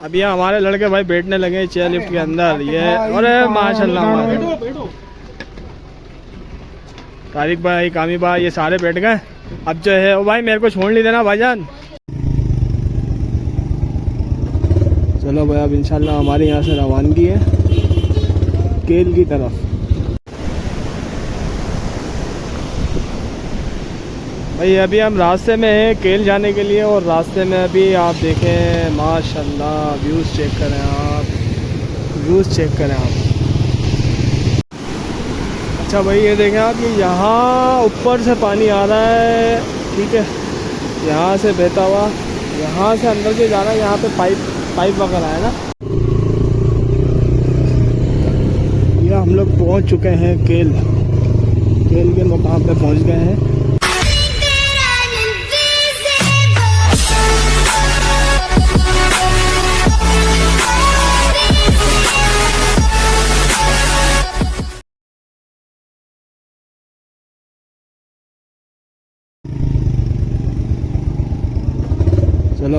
अभी हमारे लड़के भाई बैठने लगे चेयर लिफ्ट के अंदर ये अरे माशाल्लाह माशाल्लाह। तारिक भाई कामी भाई ये सारे बैठ गए। अब जो है ओ भाई मेरे को छोड़ नहीं देना भाईजान। चलो भाई अब इंशाल्लाह हमारे यहाँ से रवानगी है। केल की तरफ़। भाई, अभी हम रास्ते में हैं केल जाने के लिए और रास्ते में अभी आप देखें, माशाल्लाह व्यूज़ चेक करें आप। व्यूज़ चेक करें आप। अच्छा भाई, ये देखें आप, ये यहाँ ऊपर से पानी आ रहा है, ठीक है? यहाँ से बहता हुआ, यहाँ से अंदर से जा रहा है, यहाँ पे पाइप पाइप वगैरह है ना? ये हम लोग पहुँच चुके हैं केल। केल के मुकाम पे पहुँच गए हैं।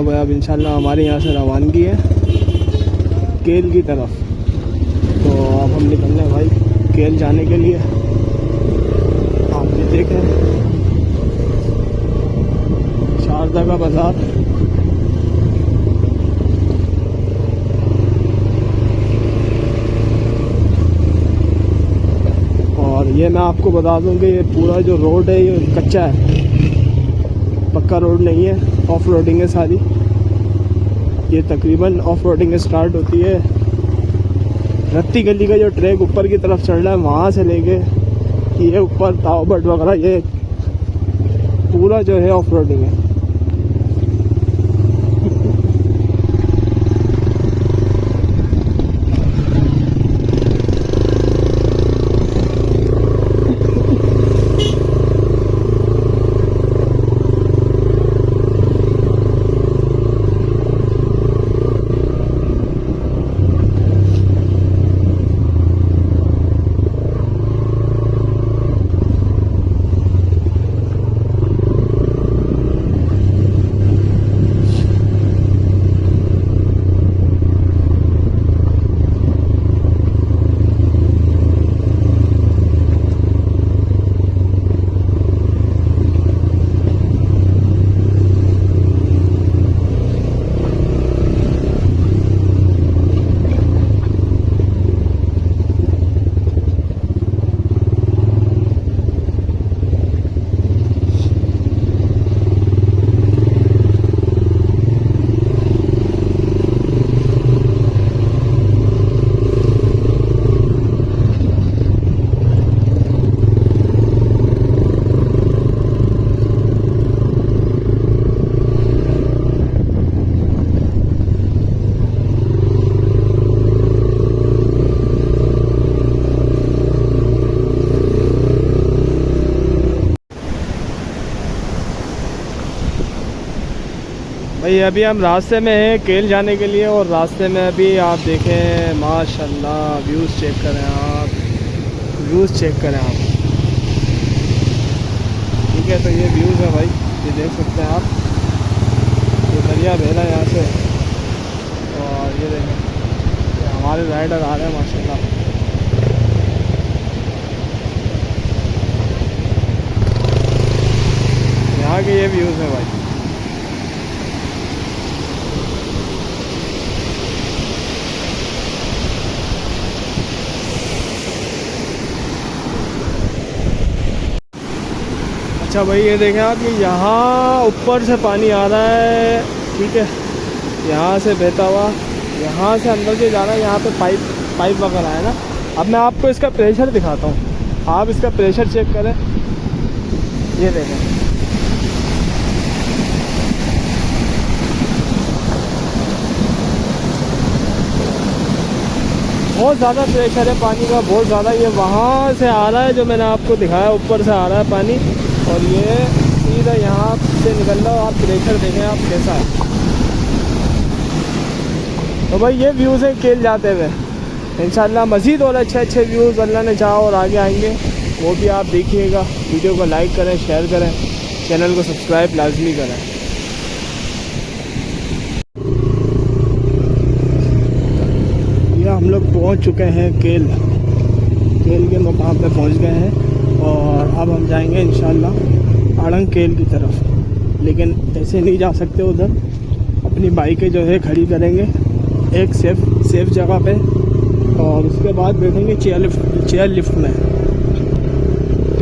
भाई, अब इंशाल्लाह हमारे यहाँ से रवानगी है केल की तरफ़। तो अब हम निकल रहे हैं भाई केल जाने के लिए। आप ये देखें। शारदा का बाज़ार। और ये मैं आपको बता दूँ कि ये पूरा जो रोड है, ये कच्चा है। पक्का रोड नहीं है ऑफ़ रोडिंग है सारी। ये तकरीबन ऑफ़ रोडिंग स्टार्ट होती है। रत्ती गली का जो ट्रैक ऊपर की तरफ़ चढ़ रहा है, वहाँ से लेके ये ऊपर तावबट वगैरह, ये पूरा जो है ऑफ़ रोडिंग है। भाई, अभी हम रास्ते में हैं केल जाने के लिए और रास्ते में अभी आप देखें, माशाल्लाह व्यूज़ चेक करें आप। व्यूज़ चेक करें आप। ठीक है तो ये व्यूज़ है भाई, ये देख सकते हैं आप। ये दरिया है यहाँ से। और ये देखें, ये हमारे राइडर आ रहे हैं, माशाल्लाह। यहाँ के ये व्यूज़ हैं भाई। अच्छा भाई, ये देखें आप, ये यहाँ ऊपर से पानी आ रहा है, ठीक है? यहाँ से बहता हुआ, यहाँ से अंदर से जा रहा है, यहाँ पे पाइप पाइप वगैरह है ना? अब मैं आपको इसका प्रेशर दिखाता हूँ। आप इसका प्रेशर चेक करें। ये देखें। बहुत ज़्यादा प्रेशर है पानी का, बहुत ज़्यादा। ये वहाँ से आ रहा है, जो मैंने आपको दिखाया, ऊपर से आ रहा है पानी। और ये सीधा यहाँ से निकल रहा है आप प्रेशर देखें आप कैसा है। तो भाई ये व्यूज़ है केल जाते हुए। इंशाल्लाह मज़ीद और अच्छे अच्छे व्यूज़ अल्लाह ने चाहा और आगे आएँगे। वो भी आप देखिएगा। वीडियो को लाइक करें शेयर करें। चैनल को सब्सक्राइब लाजमी करें। हम लोग पहुँच चुके हैं केल केल के मुकाम पे पहुँच गए हैं। और अब हम जाएँगे इन अड़ंग केल की तरफ़। लेकिन ऐसे नहीं जा सकते उधर। अपनी बाइकें जो है खड़ी करेंगे, एक सेफ़ सेफ़ जगह पे। और उसके बाद बैठेंगे चेयर लिफ्ट चेयर लिफ्ट में।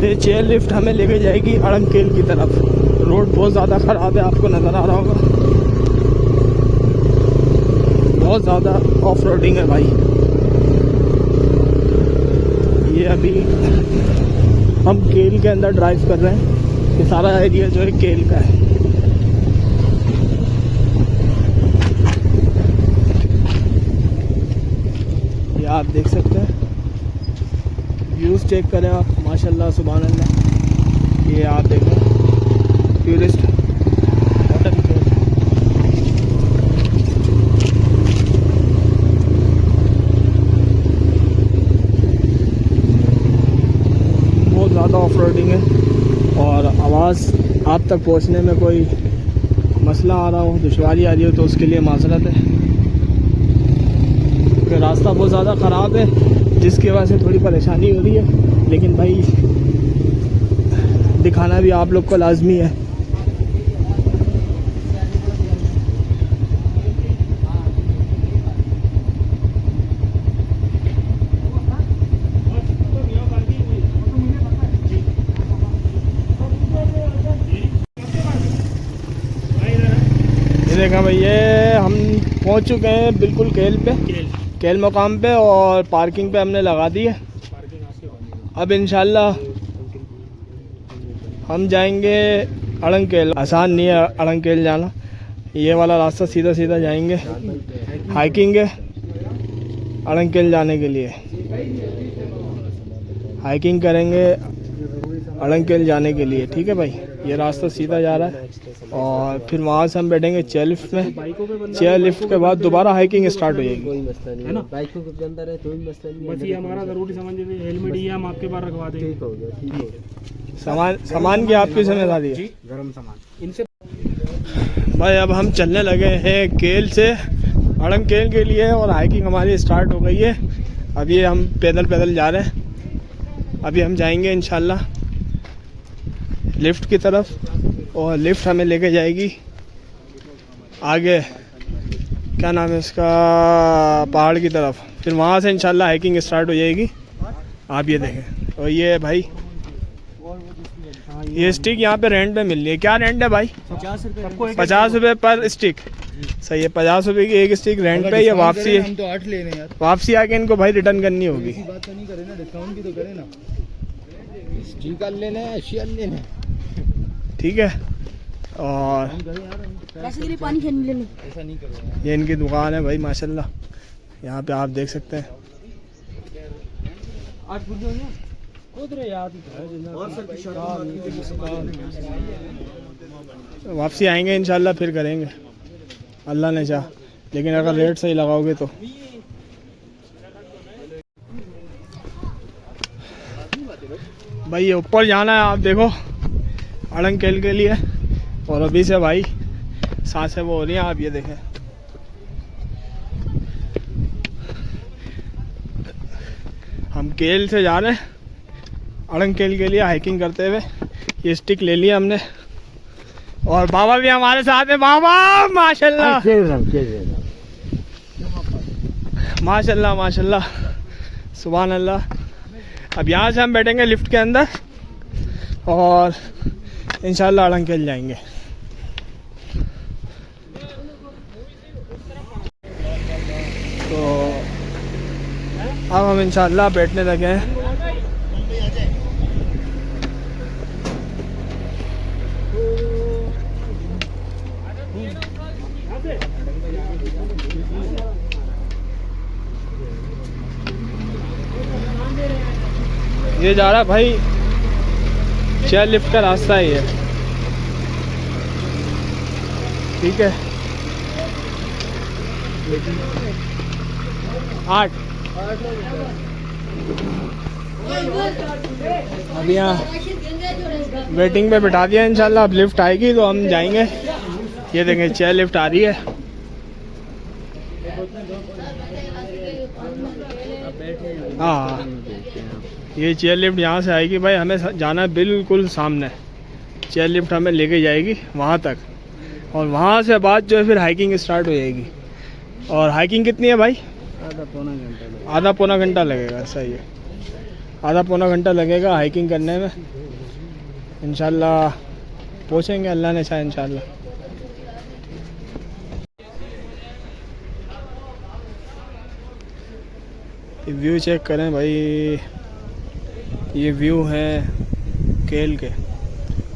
फिर चेयर लिफ्ट हमें लेके जाएगी अड़ंग केल की तरफ़। रोड बहुत ज़्यादा ख़राब है, आपको नज़र आ रहा होगा। बहुत ज़्यादा ऑफ़ रोडिंग है भाई। ये अभी हम केल के अंदर ड्राइव कर रहे हैं। ये सारा एरिया जो है केल का है। ये आप देख सकते हैं। व्यूज़ चेक करें आप, माशाल्लाह सुबह ये आप देखें। टूरिस्ट होटल बहुत ज़्यादा ऑफ़ रोडिंग है और आवाज़ आप तक पहुँचने में कोई मसला आ रहा हो दुशारी आ रही हो तो उसके लिए माजरत है। क्योंकि रास्ता बहुत ज़्यादा ख़राब है, जिसकी वजह से थोड़ी परेशानी हो रही है। लेकिन भाई, दिखाना भी आप लोग को लाजमी है ये देखा भाई ये हम पहुँच चुके हैं बिल्कुल केल पे। केल। केल मकाम पे और पार्किंग पे हमने लगा दी है। अब इंशाल्लाह हम जाएँगे अड़ंकेल आसान नहीं है अड़ंकेल जाना। ये वाला रास्ता सीधा सीधा जाएँगे। हाइकिंग है अड़ंकेल जाने के लिए। हाइकिंग करेंगे अड़ंकेल जाने के लिए। ठीक है भाई? ये रास्ता सीधा जा रहा है और फिर वहाँ से हम बैठेंगे चेयर लिफ्ट में। चेयर लिफ्ट के बाद दोबारा हाइकिंग स्टार्ट हो जाएगी। कोई मसला नहीं है। ना? बाइकों के अंदर है कोई मसला नहीं बस ये हमारा ज़रूरी समझ हेलमेट ही हम आपके पास रखवा देंगे। ठीक हो गया ठीक हो गया। सामान सामान की आपकी ज़िम्मेदारी है। गरम सामान। इनसे भाई अब हम चलने लगे हैं केल से। अड़ंग केल के लिए और हाइकिंग हमारी स्टार्ट हो गई है। अभी हम पैदल पैदल जा रहे हैं। अभी हम जाएँगे इंशाल्लाह। लिफ्ट की तरफ़ और लिफ्ट हमें लेके जाएगी। आगे, क्या नाम है इसका? पहाड़ की तरफ़। फिर वहाँ से इंशाल्लाह हाइकिंग स्टार्ट हो जाएगी। आप ये देखें। और ये भाई, ये स्टिक यहाँ पे रेंट पे मिल रही है। क्या रेंट है भाई? पचास रुपये पर स्टिक सही है, पचास रुपए की एक स्टिक रेंट पे, ये वापसी हम तो आठ ले रहे हैं। वापसी आके इनको भाई रिटर्न करनी होगी। बात तो नहीं करे ना डिस्काउंट की तो करे ना। है एशियन लेना है। ठीक है? और पैसे के लिए पानी खेलने ले लो ऐसा नहीं करो ये इनकी दुकान है भाई माशाल्लाह। यहाँ पे आप देख सकते हैं। वापसी आएँगे इंशाल्लाह फिर करेंगे। अल्लाह ने चाह। लेकिन अगर रेट सही लगाओगे तो। भाई ये ऊपर जाना है आप देखो। अड़ंकेल के लिए। और अभी से भाई साँसें वो हो रही हैं आप ये देखें। हम केल से जा रहे हैं अड़ंकेल के लिए हाइकिंग करते हुए। ये स्टिक ले लिया हमने। और बाबा भी हमारे साथ है बाबा! माशाल्लाह! माशाल्लाह माशाल्लाह। सुबह अल्लाह। अब यहाँ से हम बैठेंगे लिफ्ट के अंदर। और इंशाल्लाह अड़ंकेल जाएँगे। तो अब हम इंशाल्लाह बैठने लगे हैं। ये जा रहा भाई। चेयर लिफ्ट का रास्ता ही है ठीक है। आठ। अभी यहाँ वेटिंग पे बिठा दिया इंशाल्लाह। अब लिफ्ट आएगी तो हम जाएँगे। ये देखें चेयर लिफ्ट आ रही है। हाँ। ये चेयर लिफ्ट यहाँ से आएगी भाई हमें जाना है बिल्कुल सामने। चेयर लिफ्ट हमें लेके जाएगी वहाँ तक। और वहाँ से बाद जो है फिर हाइकिंग स्टार्ट हो जाएगी। और हाइकिंग कितनी है भाई? आधा पौना घंटा आधा पौना घंटा लगेगा सही है आधा पौना घंटा लगेगा हाइकिंग करने में। इंशाल्लाह पहुँचेंगे अल्लाह ने चाहे ये व्यू चेक करें भाई। ये व्यू है केल के।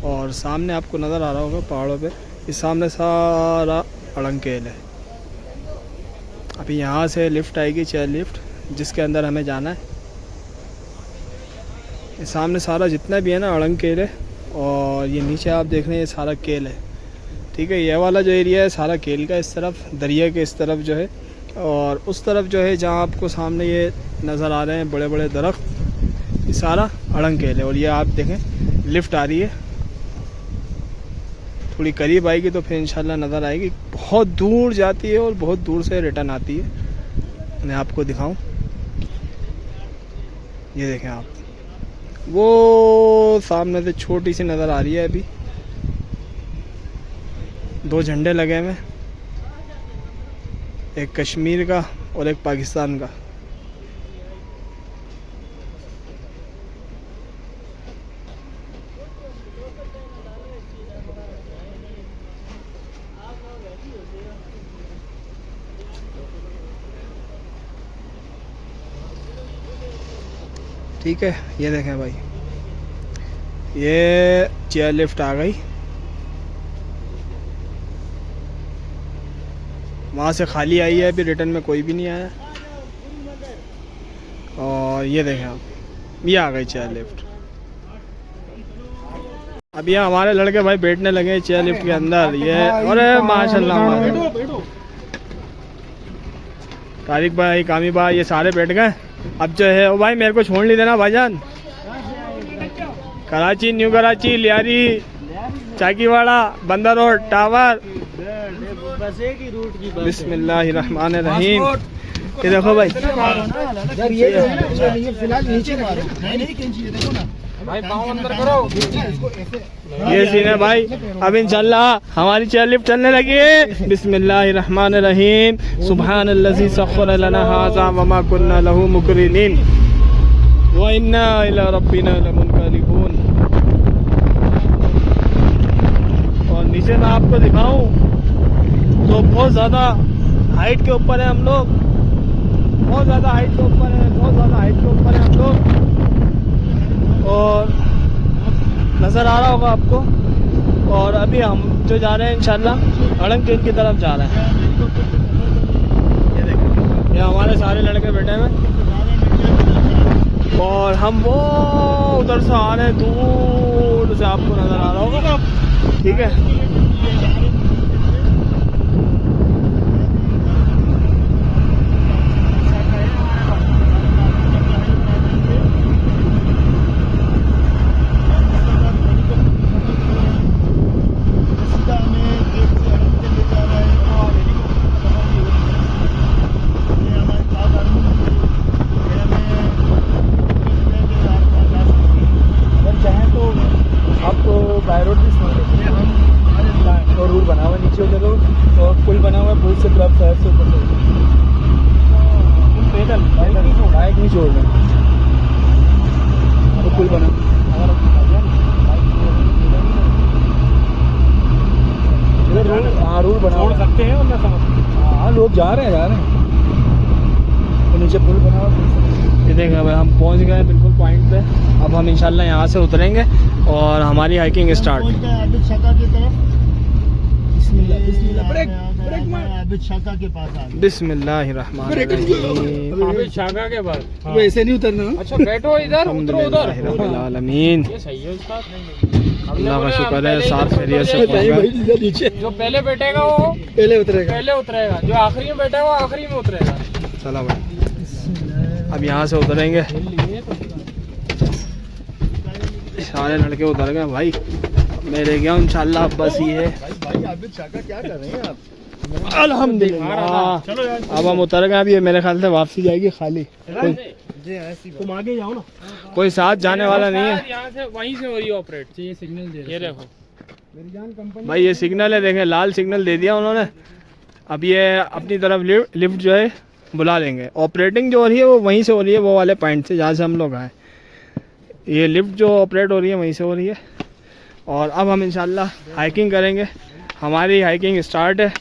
और सामने आपको नज़र आ रहा होगा पहाड़ों पे। इस सामने सारा अड़ंग केल है। अभी यहाँ से लिफ्ट आएगी चेयर लिफ्ट, जिसके अंदर हमें जाना है। ये सामने सारा जितना भी है ना अड़ंग केल है, और ये नीचे आप देख रहे हैं ये सारा केल है। ठीक है, ये वाला जो एरिया है, सारा केल का इस तरफ़, दरिया के इस तरफ़ जो है। और उस तरफ़ जो है, जहाँ आपको सामने ये नज़र आ रहे हैं बड़े बड़े दरख्त सारा अड़ंकेल है और ये आप देखें लिफ्ट आ रही है। थोड़ी करीब आएगी तो फिर इंशाल्लाह नज़र आएगी। बहुत दूर जाती है और बहुत दूर से रिटर्न आती है। मैं आपको दिखाऊँ। ये देखें आप। वो सामने से छोटी सी नज़र आ रही है अभी। दो झंडे लगे हुए एक कश्मीर का और एक पाकिस्तान का। ठीक है ये देखें भाई। ये चेयर लिफ्ट आ गई। वहाँ से खाली आई है अभी रिटर्न में कोई भी नहीं आया। और ये देखें आप ये आ गई चेयर लिफ्ट अब ये हमारे लड़के भाई बैठने लगे हैं चेयर लिफ्ट के अंदर। ये अरे माशाल्लाह तारिक भाई कामी भाई ये सारे बैठ गए। अब जो है भाई, मेरे को छोड़ नहीं देना भाईजान Karachi, new Karachi, Lyari, Chakiwara, Bandar road, tower. बिस्मिल्लाहमान बिस्मिल्लाहिर्रहमानिर्रहीम। ये देखो भाई। ये फ़िलहाल नीचे मारो। नहीं नहीं देखो ना। भाई पाँव अंदर करो। ये सीन है भाई। अब इंशाल्लाह हमारी चेयर लिफ्ट चलने लगी है। बिस्मिल्लाहिर्रहमानिर्रहीम। सुबहानल्लज़ी सख्खर लना हाज़ा वमा कुन्ना लहू मुकरिनीन। व इन्ना इला रब्बिना लमुनकलिबून। और नीचे मैं आपको दिखाऊँ तो बहुत ज़्यादा हाइट के ऊपर है हम लोग। बहुत ज़्यादा हाइट के ऊपर है बहुत ज़्यादा हाइट के ऊपर है हम लोग। और नज़र आ रहा होगा आपको। और अभी हम जो जा रहे हैं, इंशाल्लाह अड़ंग की तरफ़ जा रहे हैं। ये हमारे सारे लड़के बैठे हैं। और हम वो उधर से आ रहे हैं, दूर से आपको नज़र आ रहा होगा। ठीक है चाहें तो आपको बाय रोड भी छोड़ देते हैं और रूट बना हुआ है नीचे उधर और पुल बना हुआ है पुल से क्लब शहर से ऊपर से पैदल बाइक नहीं छोड़ बाइक नहीं छोड़ रहे तो पुल बना इधर रोड हाँ रोड बना हुआ है। सकते हैं वरना समझ हाँ लोग जा रहे हैं जा रहे हैं। तो नीचे पुल बना हुआ ये देखें भाई हम पहुँच गए हैं बिल्कुल पॉइंट पे। अब हम इंशाल्लाह यहाँ से उतरेंगे और हमारी हाइकिंग स्टार्ट के पास बिस्मिल्लाहिर्रहमानिर्रहीम। शाखा के बाद वैसे नहीं उतरना। अच्छा बैठो इधर उतरो उधर। अल्हम्दुलिल्लाहिर्रब्बिल सही है उसका अल्लाह का शुक्र है साथ खैरियत से पहुँच जो पहले बैठेगा वो पहले उतरेगा। पहले उतरेगा। जो आखिरी में बैठा है वो आखिरी में उतरेगा। चला भाई अब यहाँ से उतरेंगे। सारे लड़के उतर गए भाई। मेरे गया इंशाल्लाह बस ये है। भाई आप शाखा क्या कर रहे हैं आप? अल्हम्दुलिल्लाह। अब हम उतर गए अभी ये मेरे ख्याल से वापसी जाएगी खाली। कोई तुम आगे जाओ ना। कोई साथ जाने वाला नहीं है। यहाँ से वहीं से हो रही है ऑपरेट ये सिग्नल दे ये देखो। भाई ये सिग्नल है देखें लाल सिग्नल दे दिया उन्होंने। अब ये अपनी तरफ़ लिफ्ट लिफ्ट जो है बुला लेंगे। ऑपरेटिंग जो हो रही है वो वहीं से हो रही है वो वाले पॉइंट से जहाँ से हम लोग आए। ये लिफ्ट जो ऑपरेट हो रही है वहीं से हो रही है। और अब हम इंशाल्लाह हाइकिंग करेंगे। हमारी हाइकिंग स्टार्ट है।